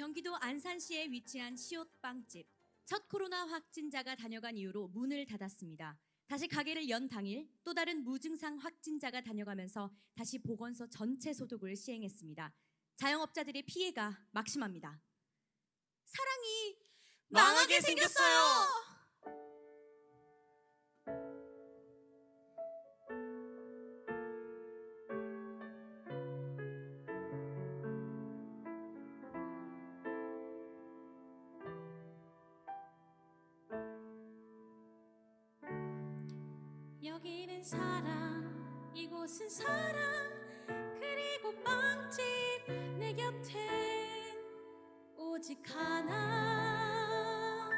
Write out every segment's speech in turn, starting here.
경기도 안산시에 위치한 시옷빵집. 첫 코로나 확진자가 다녀간 이후로 문을 닫았습니다. 다시 가게를 연 당일 또 다른 무증상 확진자가 다녀가면서 다시 보건소 전체 소독을 시행했습니다. 자영업자들의 피해가 막심합니다. 사랑이 망하게 생겼어요. 여기는 사랑 이곳은 사랑. 그리고 빵집 내 곁엔 오직 하나.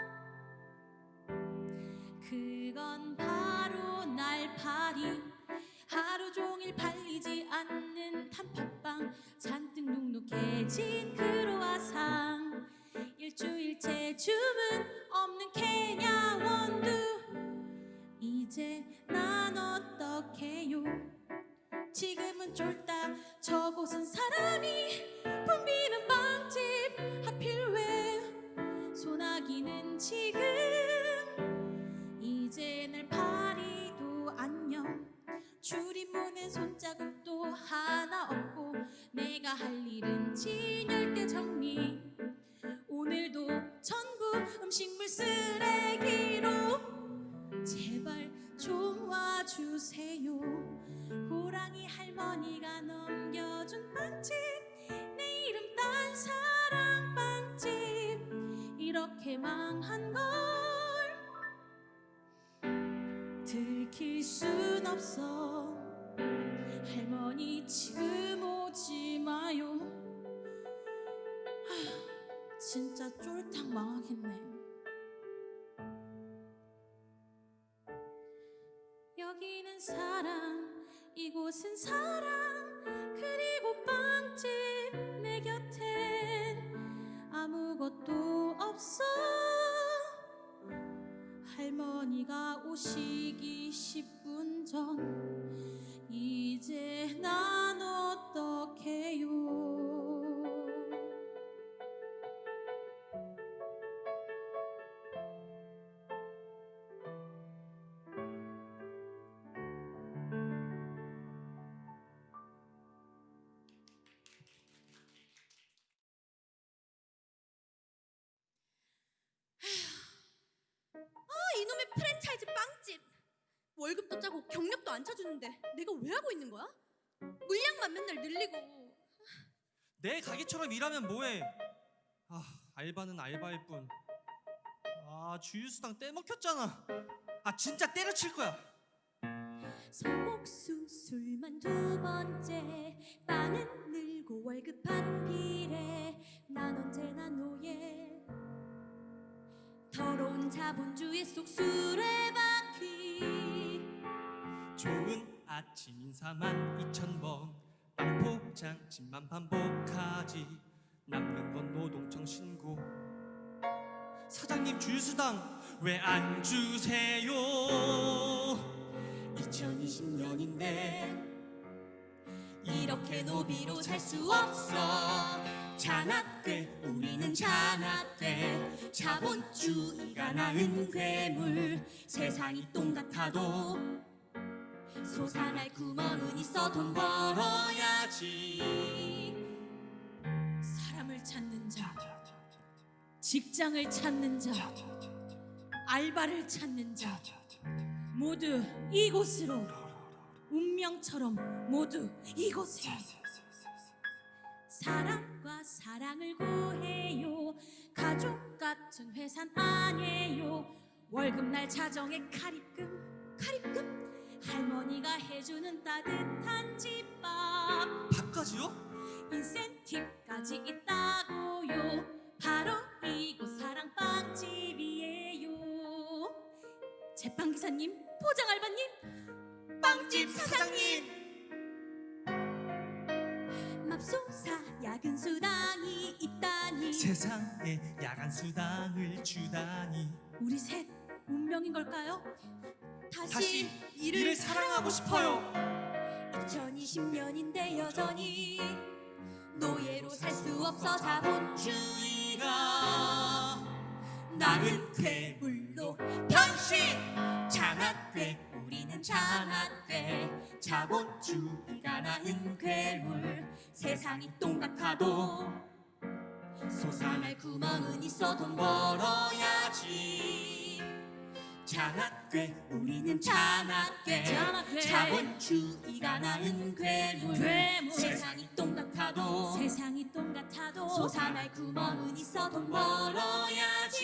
그건 바로 날 파리. 하루 종일 팔리지 않는 단팥빵. 잔뜩 눅눅해진 크로아상. 일주일째 주문 없는 원두 이제 난 어떡해요? 지금은 쫄딱 저곳은 사람이 붐비는 빵집 하필 왜 소나기는 지금? 이제 날 파리도 안녕. 줄이 무는 손자국도 하나 없고 내가 할 일은 진열대 정리 이렇게 망한 걸 들킬 순 없어. 할머니 지금 오지 마요. 아휴, 진짜 쫄딱 망하겠네. 여기는 사랑 이곳은 사랑 할머니가 오시기 10분 전 이제 난 어떡해요 이놈의 프랜차이즈 빵집. 월급도 짜고 경력도 안 쳐주는데 내가 왜 하고 있는 거야? 물량만 맨날 늘리고. 내 가게처럼 일하면 뭐해? 아 알바는 알바일 뿐. 아 주유수당 떼먹혔잖아. 아 진짜 때려칠 거야. 손목수 술만 두 번째 빵은 늘고 월급 한 비례 난 언제나 노예 더러운 자본주의 속 수레바퀴 좋은 아침 인사만 이천 번 반포장집만 반복하지. 남는 건 노동청 신고. 사장님 주유수당 왜 안 주세요? 2020년인데 이렇게 노비로 살 수 없어 잔악괴 우리는 잔악괴 자본주의가 낳은 괴물 세상이 똥 같아도 솟아날 구멍은 있어 돈 벌어야지. 사람을 찾는 자 직장을 찾는 자 알바를 찾는 자 모두 이곳으로 운명처럼 모두 이곳에 사랑 과 사랑을 구해요. 가족 같은 회사는 아니에요. 월급날 자정에 카리끔 카리끔 할머니가 해주는 따뜻한 집밥. 밥까지요? 인센티브까지 있다고요. 바로 이곳 사랑빵집이에요. 제빵기사님 포장알바님 빵집 사장님 맙소사 야근 수당이 있다니. 세상에 야간 수당을 주다니. 우리 셋 운명인 걸까요? 다시, 다시 일을, 일을 사랑하고 싶어요. 2020년인데 여전히 노예로 살 수 없어 자본주의가 나는 괴물로 변신 장학괴 우리는 장학괴 자본주의가 낳은 괴물 세상이 똥 같아도 솟아날 구멍은 있어 돈 벌어야지 장학괴 우리는 장학괴. 자본주의가 낳은 괴물 괴물. 세상이 똥 같아도 세상이 똥 같아도 솟아날 구멍은 있어 돈 벌어야지.